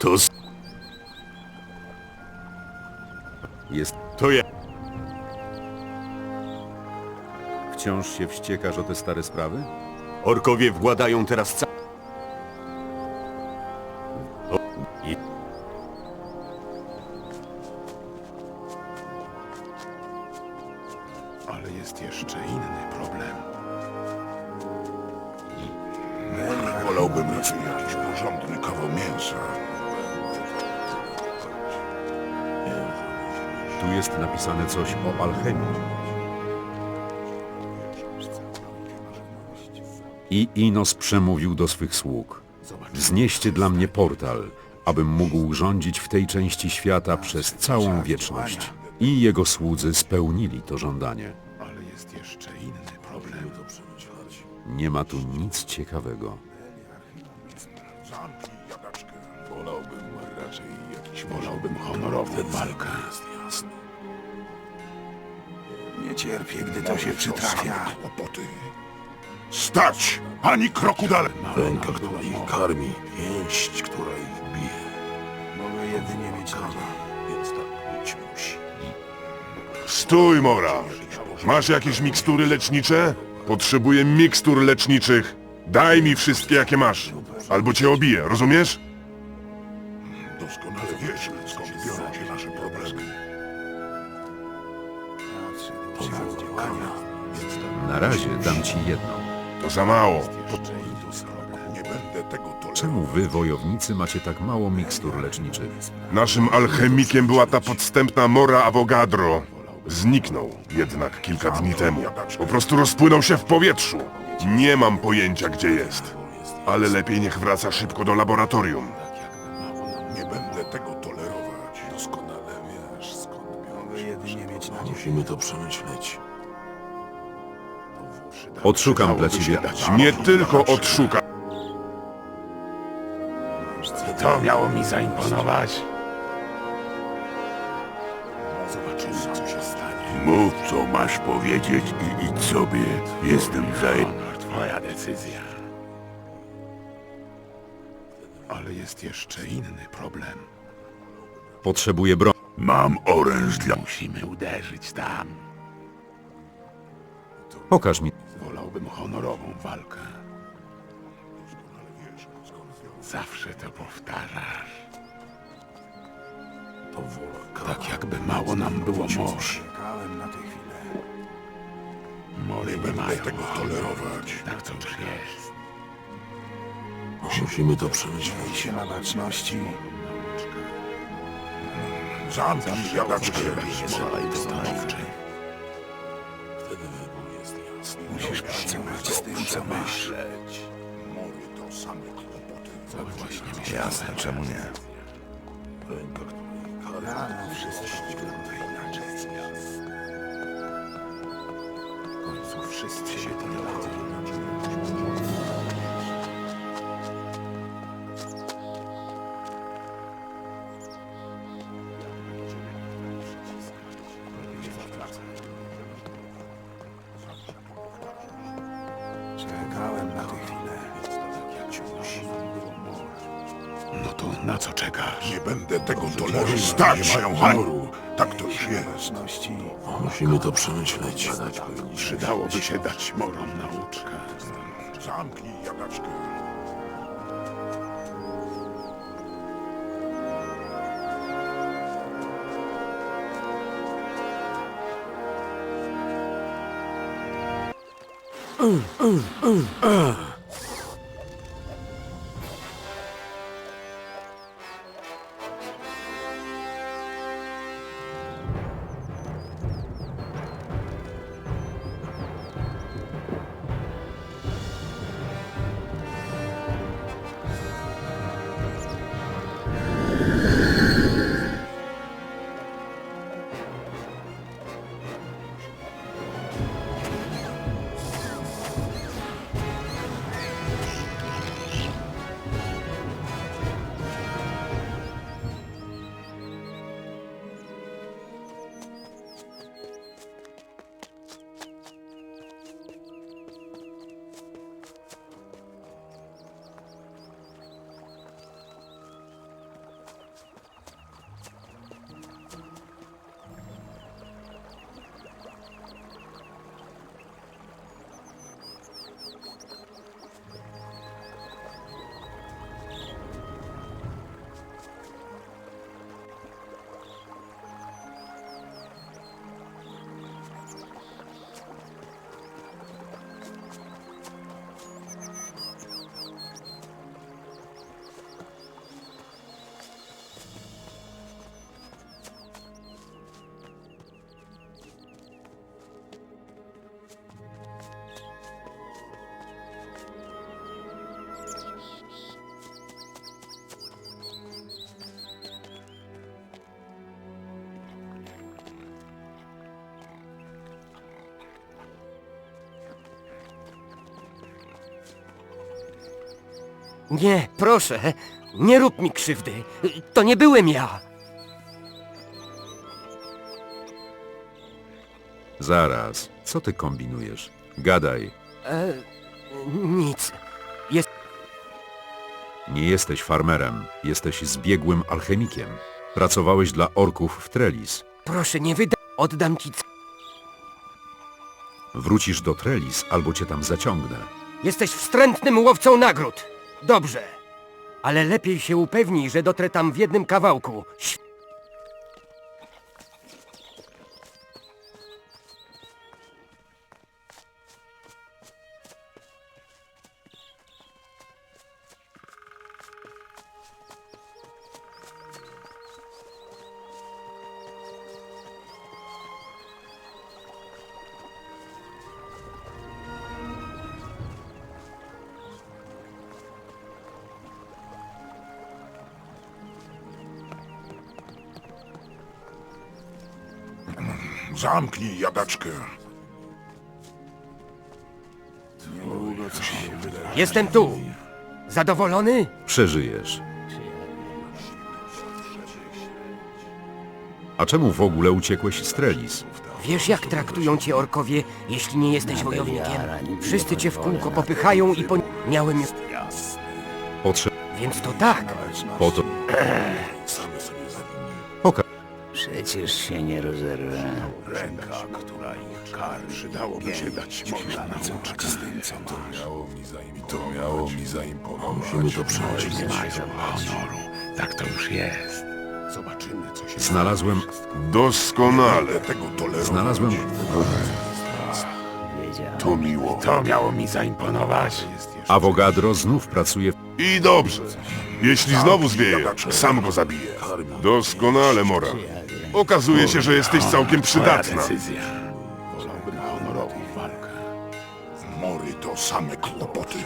To z... Jest... To ja. Wciąż się wściekasz o te stare sprawy? Orkowie władają teraz ca... I Inos przemówił do swych sług. Wznieście dla mnie portal, abym mógł rządzić w tej części świata przez całą wieczność. I jego słudzy spełnili to żądanie. Ale jest jeszcze inny problem. Nie ma tu nic ciekawego. Wolałbym raczej jakiś Wolałbym honorową walkę. Nie cierpię, gdy to się przytrafia. kłopoty. Stać! Ani kroku dalej! Ręka, która ich karmi. Pięść, która ich bije. Mogę jedynie mieć nadzieję. Więc tak być musi. Stój, Mora! Masz jakieś mikstury lecznicze? Potrzebuję mikstur leczniczych. Daj mi wszystkie, jakie masz. Albo cię obiję, rozumiesz? Razie dam ci jedno. To za mało. Jeszcze inny problem. Nie będę tego tolerował. Czemu wy, wojownicy, macie tak mało mikstur leczniczych? Naszym alchemikiem była ta podstępna Mora Avogadro. Zniknął jednak kilka dni temu. Po prostu rozpłynął się w powietrzu. Nie mam pojęcia, gdzie jest. Ale lepiej niech wraca szybko do laboratorium. Nie będę tego tolerować. Doskonale wiesz, skąd Mogę jedynie mieć nadzieję. Musimy to przemyśleć. Odszukam dla ciebie... Nie tylko odszukać. To miało mi zaimponować. Zobaczymy, co się stanie. Mów, co masz powiedzieć i idź sobie. Jestem zajęty. Twoja decyzja. Ale jest jeszcze inny problem. Potrzebuję broni. Mam oręż dla... Musimy uderzyć tam. Pokaż mi. Wolałbym honorową walkę. Zawsze to powtarzasz. To wola Tak jakby mało nam było mor. Czekałem na tę chwilę. Mory nie będę mają tego tolerować. Tak to już jest. Musimy to przemyśleć. Miej się na baczności. Zamknij jadaczkę. Stanowczy. Masz. Mory to same kłopoty. Tak właśnie myślałem. Jasne, czemu nie? Rano wszystko wygląda inaczej. W końcu wszyscy się dowiedzą. Czekałem Stać! Nie mają honoru. Tak to już jest. Musimy to przemyśleć. Przydałoby się dać morom nauczkę. Zamknij jablaczkę. Uh, mm, uh, mm, uh, mm, uh. Nie, proszę, nie rób mi krzywdy. To nie byłem ja. Zaraz, co ty kombinujesz? Gadaj, E, nic. Jest. nie jesteś farmerem, jesteś zbiegłym alchemikiem. Pracowałeś dla orków w Trellis. Proszę, nie wyda. Oddam ci. c- Wrócisz do Trellis albo cię tam zaciągnę. Jesteś wstrętnym łowcą nagród. Dobrze. Ale lepiej się upewnij, że dotrę tam w jednym kawałku. Ś- Zamknij jadaczkę. Jestem tu. Zadowolony? Przeżyjesz. A czemu w ogóle uciekłeś z Trellis? Wiesz, jak traktują cię orkowie, jeśli nie jesteś wojownikiem? Wszyscy cię w kółko popychają i po... Miałem... Potrze... Więc to tak. Po to... Przecież się nie rozerwę. Ręka, która ich kar. Przydałoby się dać nauczkę. To miało mi zaimponować. To miało mi zaimponować. Musimy to przechodzić z honoru. Tak to już jest. Zobaczymy, co się Znalazłem... Doskonale. tego tolerować. Znalazłem... Wiedziałem. To miło. To miało mi zaimponować. Avogadro znów pracuje... w- I dobrze. Jeśli znowu zwieje, sam go zabiję. Doskonale, Mora. Okazuje się, że jesteś całkiem przydatna. Wolałbym honorową walkę. Mory to same kłopoty.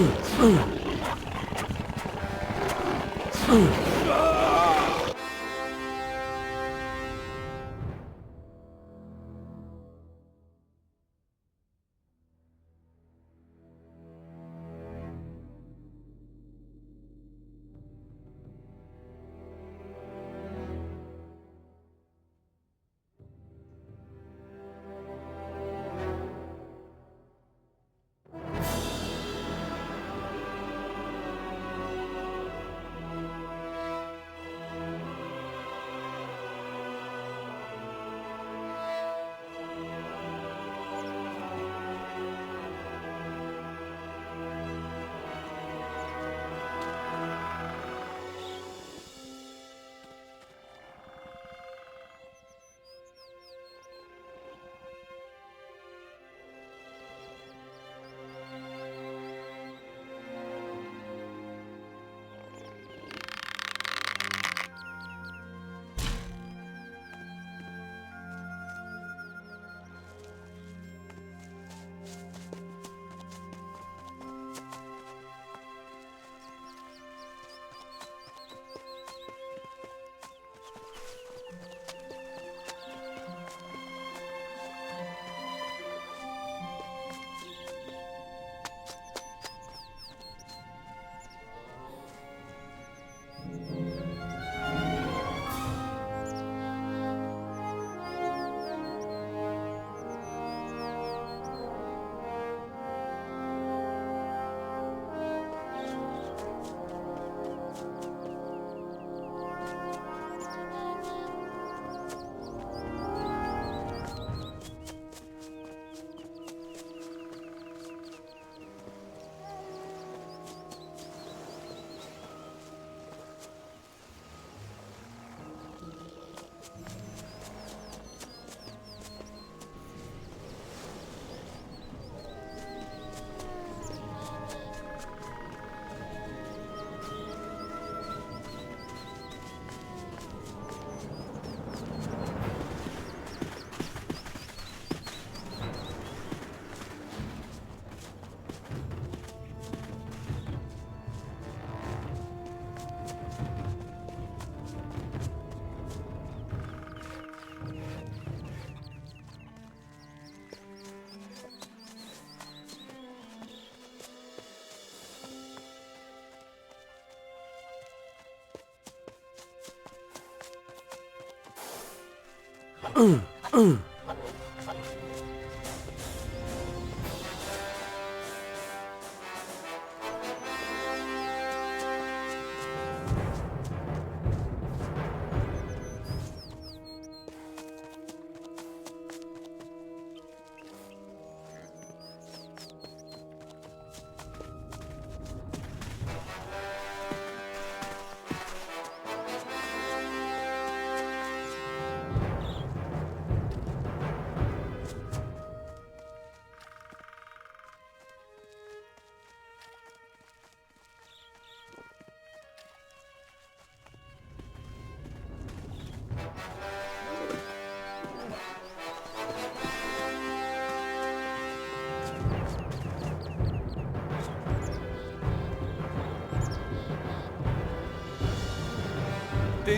うん。うん。Ty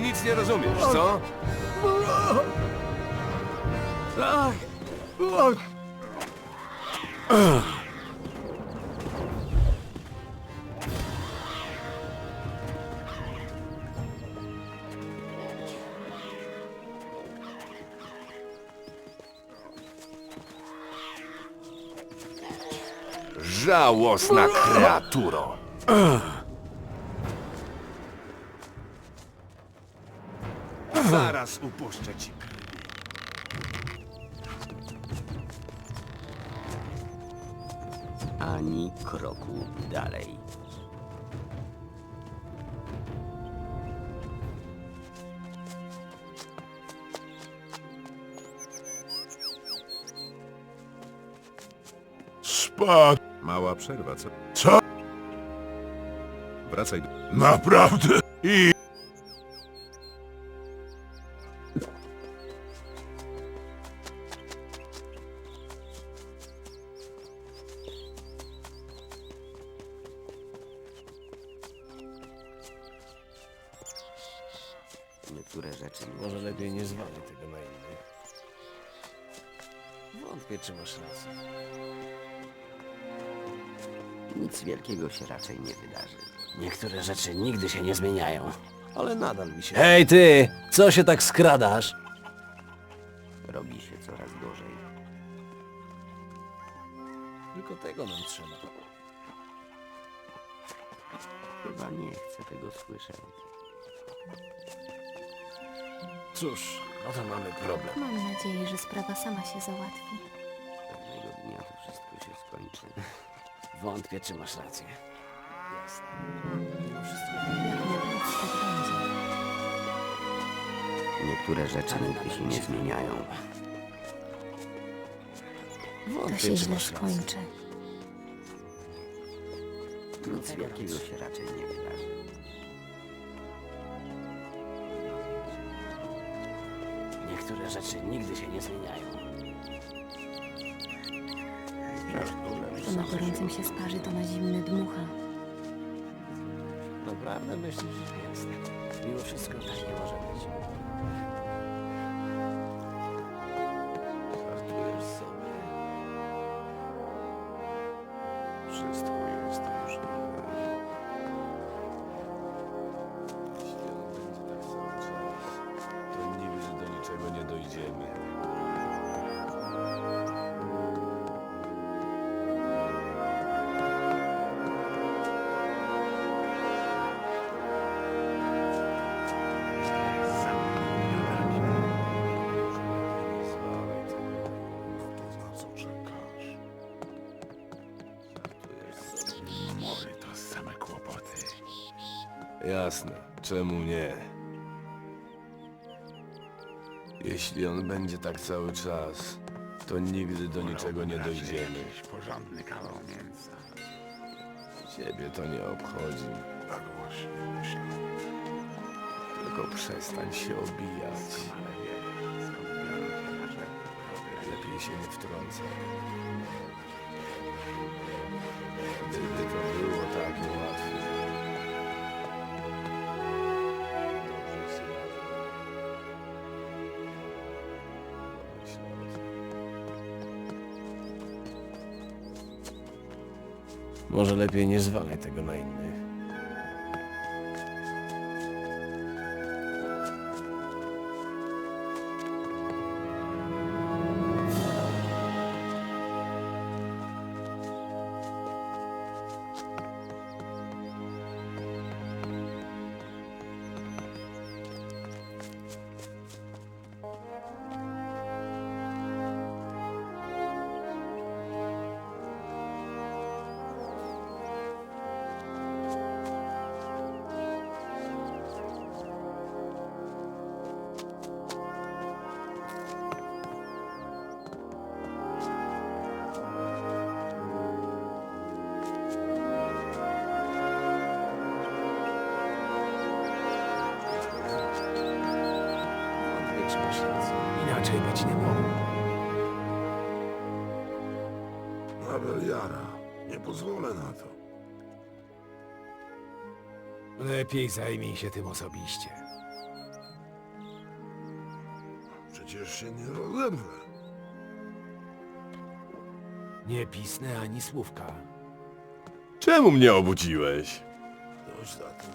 nic nie rozumiesz, co? Żałosna kreaturo. Zaraz upuszczę ci. Ani kroku dalej. Spadł. Mała przerwa, co? Co? Wracaj do... Naprawdę? I... nic wielkiego się raczej nie wydarzy. Niektóre rzeczy nigdy się nie zmieniają. Ale nadal mi się... Hej ty! Co się tak skradasz? Robi się coraz gorzej. Tylko tego nam trzeba. Chyba nie chcę tego słyszeć. Cóż, no to mamy problem. Mam nadzieję, że sprawa sama się załatwi. Wątpię, czy masz rację. Tak. Niektóre rzeczy nigdy się nie zmieniają. To Wątpię, się czy źle masz rację. skończy. Nic wielkiego się raczej nie wydarzy. Niektóre rzeczy nigdy się nie zmieniają. Na gorącym się sparzy, to na zimny dmucha. Naprawdę myślisz, że jest? Mimo wszystko tak nie może być. Żartujesz sobie. Wszystko jest inne. Jeśli on będzie tak cały czas, to nigdy do niczego nie dojdziemy. Jasne, czemu nie? Jeśli on będzie tak cały czas, to nigdy do niczego nie dojdziemy. Jakiś porządny kawał mięsa. Ciebie to nie obchodzi, Tak właśnie myślę. tylko przestań się obijać. Ale wiesz, skąd biorą się nasze robię. Lepiej się nie wtrącaj. Gdyby to było tak łatwe. Może lepiej nie zwalaj tego na innych. Nie pozwolę na to. Lepiej zajmij się tym osobiście. Przecież się nie rozerwę. Nie pisnę ani słówka. Czemu mnie obudziłeś? Ktoś za tym